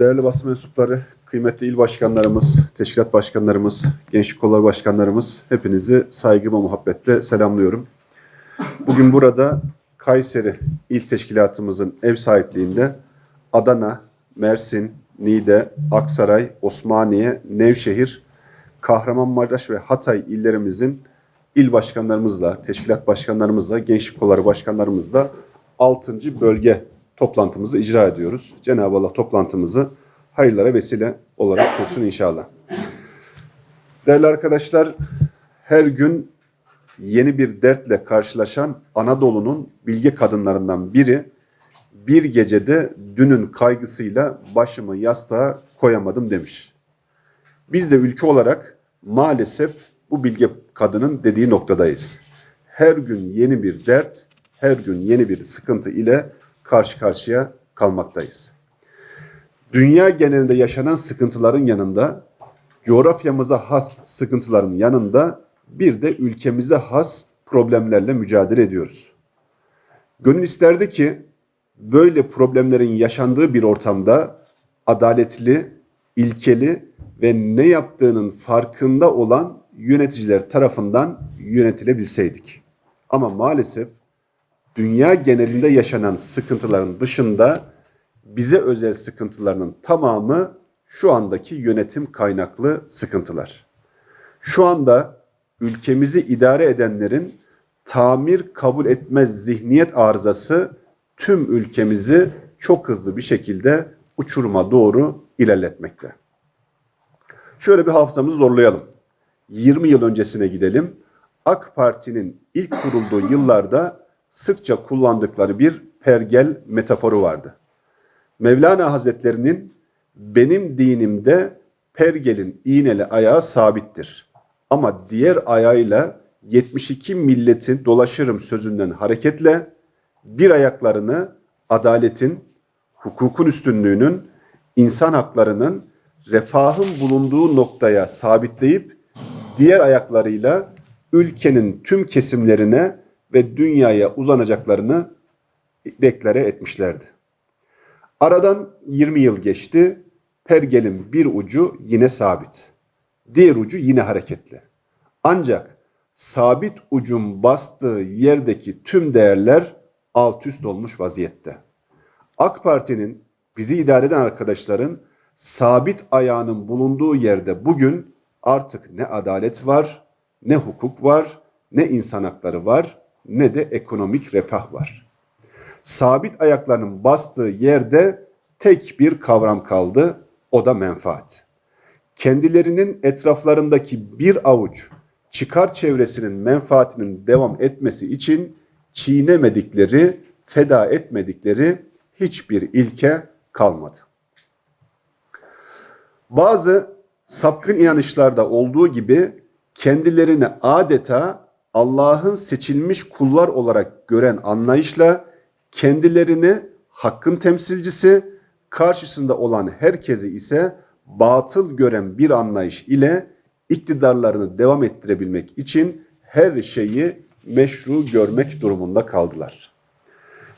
Değerli basın mensupları, kıymetli il başkanlarımız, teşkilat başkanlarımız, gençlik kolları başkanlarımız hepinizi saygı ve muhabbetle selamlıyorum. Bugün burada Kayseri İl Teşkilatımızın ev sahipliğinde Adana, Mersin, Niğde, Aksaray, Osmaniye, Nevşehir, Kahramanmaraş ve Hatay illerimizin il başkanlarımızla, teşkilat başkanlarımızla, gençlik kolları başkanlarımızla 6. bölge toplantımızı icra ediyoruz. Cenab-ı Allah toplantımızı hayırlara vesile olarak kılsın inşallah. Değerli arkadaşlar, her gün yeni bir dertle karşılaşan Anadolu'nun bilge kadınlarından biri bir gecede dünün kaygısıyla başımı yastığa koyamadım demiş. Biz de ülke olarak maalesef bu bilge kadının dediği noktadayız. Her gün yeni bir dert, her gün yeni bir sıkıntı ile karşı karşıya kalmaktayız. Dünya genelinde yaşanan sıkıntıların yanında, coğrafyamıza has sıkıntıların yanında bir de ülkemize has problemlerle mücadele ediyoruz. Gönül isterdi ki böyle problemlerin yaşandığı bir ortamda adaletli, ilkeli ve ne yaptığının farkında olan yöneticiler tarafından yönetilebilseydik. Ama maalesef dünya genelinde yaşanan sıkıntıların dışında bize özel sıkıntılarının tamamı şu andaki yönetim kaynaklı sıkıntılar. Şu anda ülkemizi idare edenlerin tamir kabul etmez zihniyet arızası tüm ülkemizi çok hızlı bir şekilde uçuruma doğru ilerletmekte. Şöyle bir hafızamızı zorlayalım. 20 yıl öncesine gidelim. AK Parti'nin ilk kurulduğu yıllarda sıkça kullandıkları bir pergel metaforu vardı. Mevlana Hazretlerinin benim dinimde pergelin iğneli ayağı sabittir. Ama diğer ayağıyla 72 milletin dolaşırım sözünden hareketle bir ayaklarını adaletin, hukukun üstünlüğünün, insan haklarının, refahın bulunduğu noktaya sabitleyip diğer ayaklarıyla ülkenin tüm kesimlerine ve dünyaya uzanacaklarını deklare etmişlerdi. Aradan 20 yıl geçti. Pergelin bir ucu yine sabit. Diğer ucu yine hareketli. Ancak sabit ucun bastığı yerdeki tüm değerler alt üst olmuş vaziyette. AK Parti'nin bizi idare eden arkadaşların sabit ayağının bulunduğu yerde bugün artık ne adalet var, ne hukuk var, ne insan hakları var, ne de ekonomik refah var. Sabit ayaklarının bastığı yerde tek bir kavram kaldı, o da menfaat. Kendilerinin etraflarındaki bir avuç çıkar çevresinin menfaatinin devam etmesi için çiğnemedikleri, feda etmedikleri hiçbir ilke kalmadı. Bazı sapkın inanışlarda olduğu gibi kendilerini adeta Allah'ın seçilmiş kullar olarak gören anlayışla kendilerini hakkın temsilcisi, karşısında olan herkesi ise batıl gören bir anlayış ile iktidarlarını devam ettirebilmek için her şeyi meşru görmek durumunda kaldılar.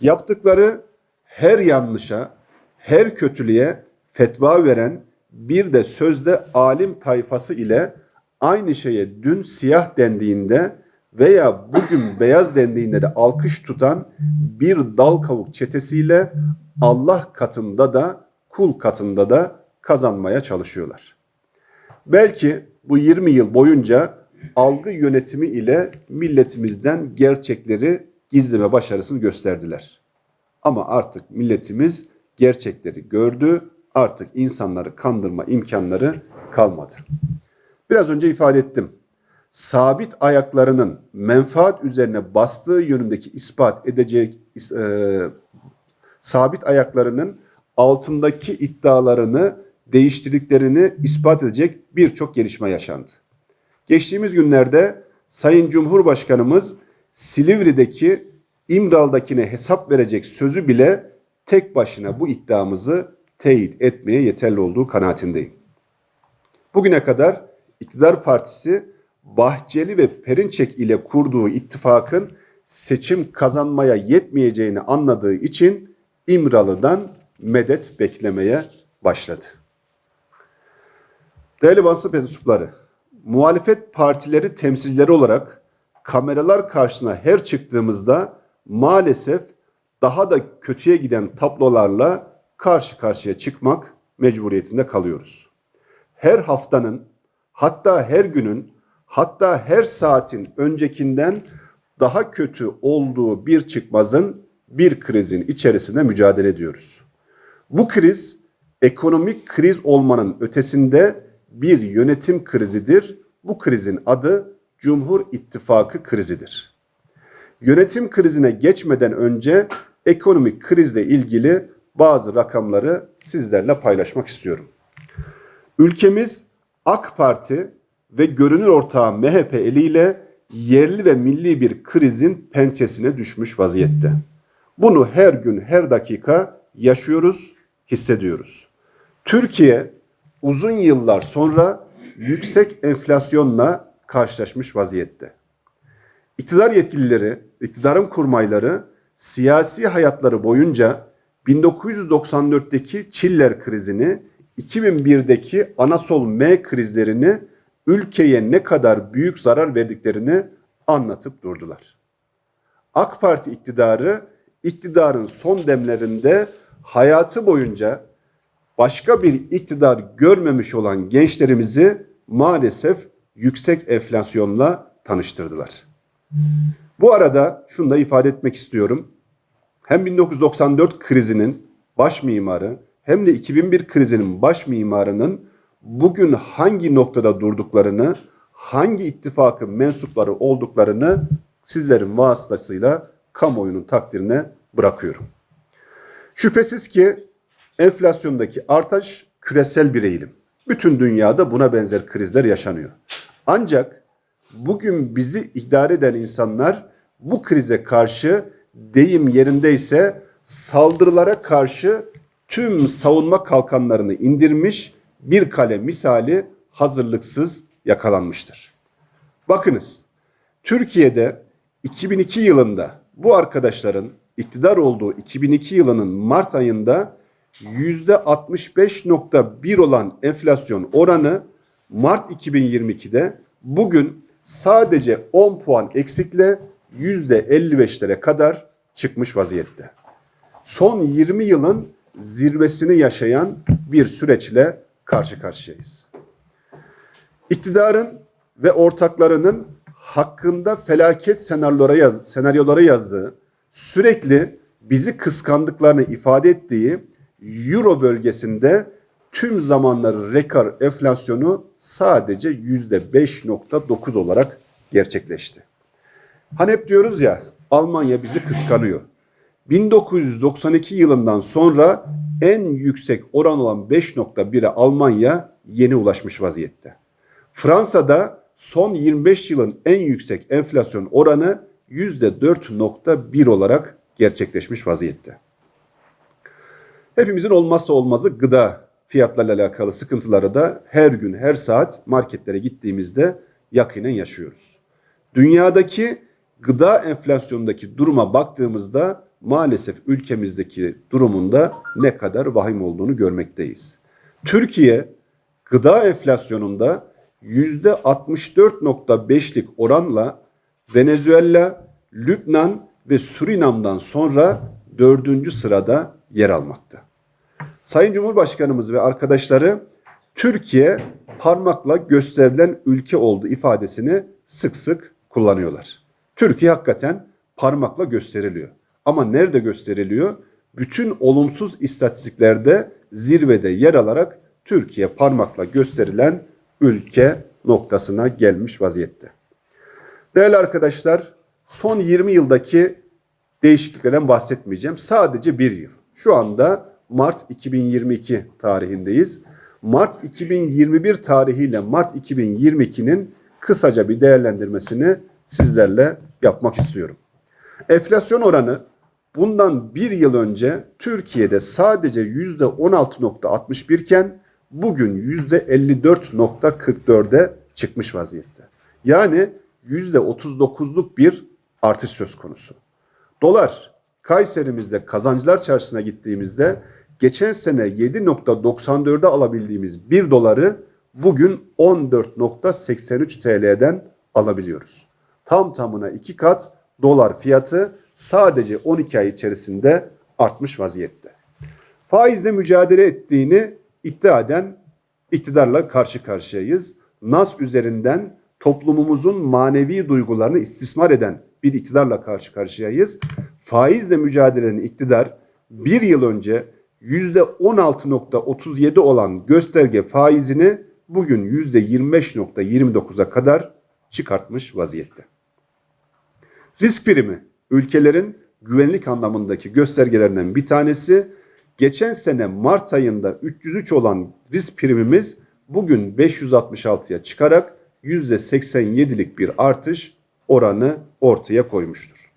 Yaptıkları her yanlışa, her kötülüğe fetva veren bir de sözde alim tayfası ile aynı şeye dün siyah dendiğinde veya bugün beyaz dendiğinde de alkış tutan bir dal kavuk çetesiyle Allah katında da kul katında da kazanmaya çalışıyorlar. Belki bu 20 yıl boyunca algı yönetimi ile milletimizden gerçekleri gizleme başarısını gösterdiler. Ama artık milletimiz gerçekleri gördü, artık insanları kandırma imkanları kalmadı. Biraz önce ifade ettim. Sabit ayaklarının menfaat üzerine bastığı yönündeki ispat edecek e, sabit ayaklarının altındaki iddialarını değiştirdiklerini ispat edecek birçok gelişme yaşandı. Geçtiğimiz günlerde Sayın Cumhurbaşkanımız Silivri'deki İmral'dakine hesap verecek sözü bile tek başına bu iddiamızı teyit etmeye yeterli olduğu kanaatindeyim. Bugüne kadar iktidar partisi Bahçeli ve Perinçek ile kurduğu ittifakın seçim kazanmaya yetmeyeceğini anladığı için İmralı'dan medet beklemeye başladı. Değerli basın mensupları, muhalefet partileri temsilcileri olarak kameralar karşısına her çıktığımızda maalesef daha da kötüye giden tablolarla karşı karşıya çıkmak mecburiyetinde kalıyoruz. Her haftanın, hatta her günün, hatta her saatin öncekinden daha kötü olduğu bir çıkmazın, bir krizin içerisinde mücadele ediyoruz. Bu kriz ekonomik kriz olmanın ötesinde bir yönetim krizidir. Bu krizin adı Cumhur İttifakı krizidir. Yönetim krizine geçmeden önce ekonomik krizle ilgili bazı rakamları sizlerle paylaşmak istiyorum. Ülkemiz AK Parti ve görünür ortağı MHP eliyle yerli ve milli bir krizin pençesine düşmüş vaziyette. Bunu her gün her dakika yaşıyoruz, hissediyoruz. Türkiye uzun yıllar sonra yüksek enflasyonla karşılaşmış vaziyette. İktidar yetkilileri, iktidarın kurmayları siyasi hayatları boyunca 1994'teki Çiller krizini, 2001'deki Anasol M krizlerini ülkeye ne kadar büyük zarar verdiklerini anlatıp durdular. AK Parti iktidarı iktidarın son demlerinde hayatı boyunca başka bir iktidar görmemiş olan gençlerimizi maalesef yüksek enflasyonla tanıştırdılar. Bu arada şunu da ifade etmek istiyorum. Hem 1994 krizinin baş mimarı hem de 2001 krizinin baş mimarının bugün hangi noktada durduklarını, hangi ittifakın mensupları olduklarını sizlerin vasıtasıyla kamuoyunun takdirine bırakıyorum. Şüphesiz ki enflasyondaki artış küresel bir eğilim. Bütün dünyada buna benzer krizler yaşanıyor. Ancak bugün bizi idare eden insanlar bu krize karşı deyim yerindeyse saldırılara karşı tüm savunma kalkanlarını indirmiş bir kale misali hazırlıksız yakalanmıştır. Bakınız Türkiye'de 2002 yılında bu arkadaşların iktidar olduğu 2002 yılının Mart ayında %65.1 olan enflasyon oranı Mart 2022'de bugün sadece 10 puan eksikle %55'lere kadar çıkmış vaziyette. Son 20 yılın zirvesini yaşayan bir süreçle karşı karşıyayız. İktidarın ve ortaklarının hakkında felaket senaryolara, yaz, senaryolara yazdığı, sürekli bizi kıskandıklarını ifade ettiği Euro bölgesinde tüm zamanların rekor enflasyonu sadece yüzde 5.9 olarak gerçekleşti. Hani hep diyoruz ya Almanya bizi kıskanıyor. 1992 yılından sonra en yüksek oran olan 5.1'e Almanya yeni ulaşmış vaziyette. Fransa'da son 25 yılın en yüksek enflasyon oranı %4.1 olarak gerçekleşmiş vaziyette. Hepimizin olmazsa olmazı gıda fiyatlarla alakalı sıkıntıları da her gün her saat marketlere gittiğimizde yakinen yaşıyoruz. Dünyadaki gıda enflasyonundaki duruma baktığımızda maalesef ülkemizdeki durumunda ne kadar vahim olduğunu görmekteyiz. Türkiye gıda enflasyonunda yüzde 64.5'lik oranla Venezuela, Lübnan ve Surinam'dan sonra dördüncü sırada yer almakta. Sayın Cumhurbaşkanımız ve arkadaşları Türkiye parmakla gösterilen ülke oldu ifadesini sık sık kullanıyorlar. Türkiye hakikaten parmakla gösteriliyor. Ama nerede gösteriliyor? Bütün olumsuz istatistiklerde zirvede yer alarak Türkiye parmakla gösterilen ülke noktasına gelmiş vaziyette. Değerli arkadaşlar, son 20 yıldaki değişikliklerden bahsetmeyeceğim. Sadece bir yıl. Şu anda Mart 2022 tarihindeyiz. Mart 2021 tarihiyle Mart 2022'nin kısaca bir değerlendirmesini sizlerle yapmak istiyorum. Enflasyon oranı bundan bir yıl önce Türkiye'de sadece yüzde 16.61 iken bugün yüzde 54.44'e çıkmış vaziyette. Yani yüzde 39'luk bir artış söz konusu. Dolar Kayserimizde kazancılar çarşısına gittiğimizde geçen sene 7.94'e alabildiğimiz 1 doları bugün 14.83 TL'den alabiliyoruz. Tam tamına iki kat dolar fiyatı sadece 12 ay içerisinde artmış vaziyette. Faizle mücadele ettiğini iddia eden iktidarla karşı karşıyayız. Nas üzerinden toplumumuzun manevi duygularını istismar eden bir iktidarla karşı karşıyayız. Faizle mücadelenin iktidar bir yıl önce yüzde 16.37 olan gösterge faizini bugün yüzde 25.29'a kadar çıkartmış vaziyette. Risk primi ülkelerin güvenlik anlamındaki göstergelerinden bir tanesi. Geçen sene Mart ayında 303 olan risk primimiz bugün 566'ya çıkarak %87'lik bir artış oranı ortaya koymuştur.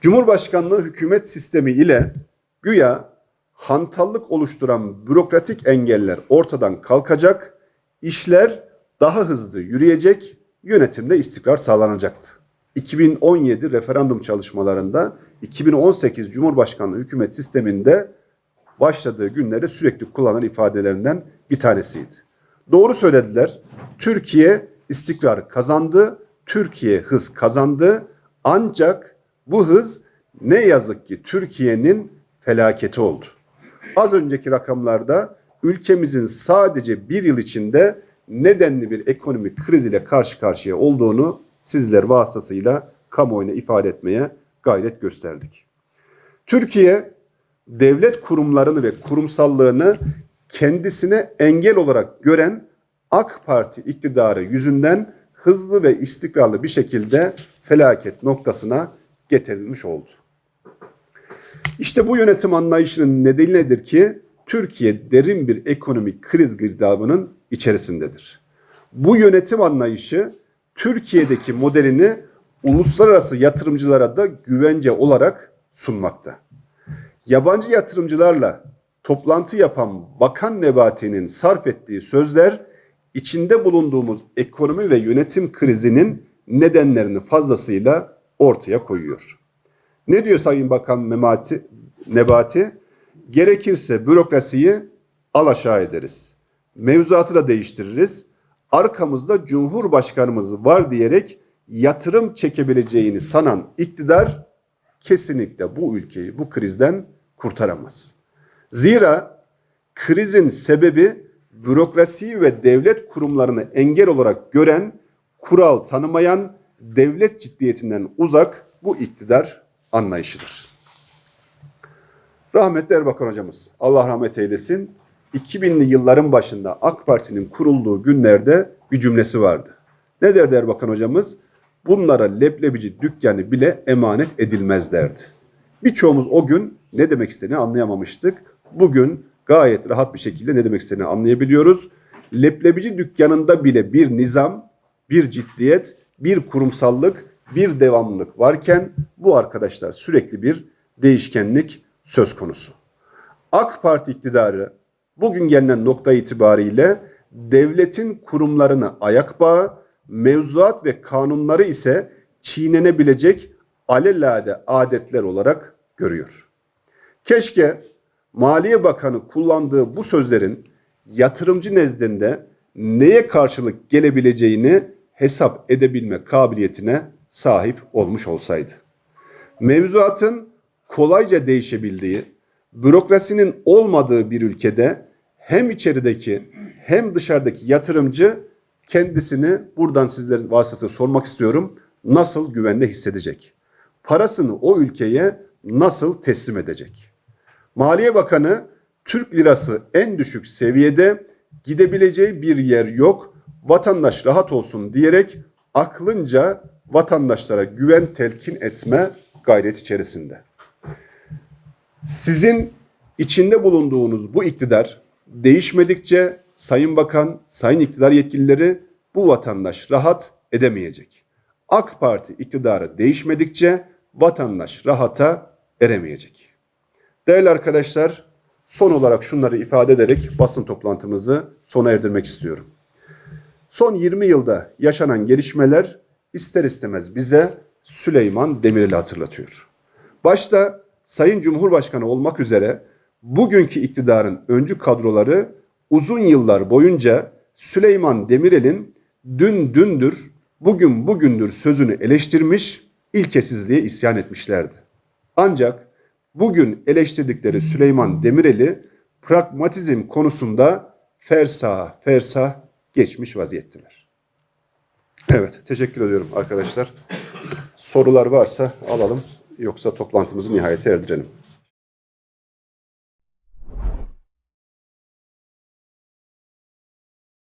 Cumhurbaşkanlığı hükümet sistemi ile güya hantallık oluşturan bürokratik engeller ortadan kalkacak, işler daha hızlı yürüyecek, yönetimde istikrar sağlanacaktı. 2017 referandum çalışmalarında 2018 Cumhurbaşkanlığı hükümet sisteminde başladığı günleri sürekli kullanan ifadelerinden bir tanesiydi. Doğru söylediler. Türkiye istikrar kazandı, Türkiye hız kazandı. Ancak bu hız ne yazık ki Türkiye'nin felaketi oldu. Az önceki rakamlarda ülkemizin sadece bir yıl içinde nedenli bir ekonomik kriz ile karşı karşıya olduğunu sizler vasıtasıyla kamuoyuna ifade etmeye gayret gösterdik. Türkiye devlet kurumlarını ve kurumsallığını kendisine engel olarak gören AK Parti iktidarı yüzünden hızlı ve istikrarlı bir şekilde felaket noktasına getirilmiş oldu. İşte bu yönetim anlayışının nedeni nedir ki Türkiye derin bir ekonomik kriz girdabının içerisindedir. Bu yönetim anlayışı Türkiye'deki modelini uluslararası yatırımcılara da güvence olarak sunmakta. Yabancı yatırımcılarla toplantı yapan Bakan Nebati'nin sarf ettiği sözler içinde bulunduğumuz ekonomi ve yönetim krizinin nedenlerini fazlasıyla ortaya koyuyor. Ne diyor Sayın Bakan Memati, Nebati? Gerekirse bürokrasiyi alaşağı ederiz. Mevzuatı da değiştiririz. Arkamızda Cumhurbaşkanımız var diyerek yatırım çekebileceğini sanan iktidar kesinlikle bu ülkeyi bu krizden kurtaramaz. Zira krizin sebebi bürokrasiyi ve devlet kurumlarını engel olarak gören, kural tanımayan, devlet ciddiyetinden uzak bu iktidar anlayışıdır. Rahmetli Erbakan hocamız, Allah rahmet eylesin, 2000'li yılların başında AK Parti'nin kurulduğu günlerde bir cümlesi vardı. Ne derdi Erbakan hocamız? Bunlara leblebici dükkanı bile emanet edilmez derdi. Birçoğumuz o gün ne demek istediğini anlayamamıştık. Bugün gayet rahat bir şekilde ne demek istediğini anlayabiliyoruz. Leblebici dükkanında bile bir nizam, bir ciddiyet, bir kurumsallık, bir devamlılık varken bu arkadaşlar sürekli bir değişkenlik söz konusu. AK Parti iktidarı bugün gelinen nokta itibariyle devletin kurumlarını ayak bağı, mevzuat ve kanunları ise çiğnenebilecek alelade adetler olarak görüyor. Keşke Maliye Bakanı kullandığı bu sözlerin yatırımcı nezdinde neye karşılık gelebileceğini hesap edebilme kabiliyetine sahip olmuş olsaydı. Mevzuatın kolayca değişebildiği, bürokrasinin olmadığı bir ülkede hem içerideki hem dışarıdaki yatırımcı kendisini buradan sizlerin vasıtasıyla sormak istiyorum. Nasıl güvende hissedecek? Parasını o ülkeye nasıl teslim edecek? Maliye Bakanı Türk lirası en düşük seviyede gidebileceği bir yer yok. Vatandaş rahat olsun diyerek aklınca vatandaşlara güven telkin etme gayret içerisinde. Sizin içinde bulunduğunuz bu iktidar değişmedikçe Sayın Bakan, Sayın iktidar yetkilileri bu vatandaş rahat edemeyecek. AK Parti iktidarı değişmedikçe vatandaş rahata eremeyecek. Değerli arkadaşlar, son olarak şunları ifade ederek basın toplantımızı sona erdirmek istiyorum. Son 20 yılda yaşanan gelişmeler ister istemez bize Süleyman Demirel'i hatırlatıyor. Başta Sayın Cumhurbaşkanı olmak üzere bugünkü iktidarın öncü kadroları uzun yıllar boyunca Süleyman Demirel'in dün dündür, bugün bugündür sözünü eleştirmiş, ilkesizliğe isyan etmişlerdi. Ancak bugün eleştirdikleri Süleyman Demirel'i pragmatizm konusunda fersah fersah geçmiş vaziyetteler. Evet, teşekkür ediyorum arkadaşlar. Sorular varsa alalım, yoksa toplantımızı nihayete erdirelim.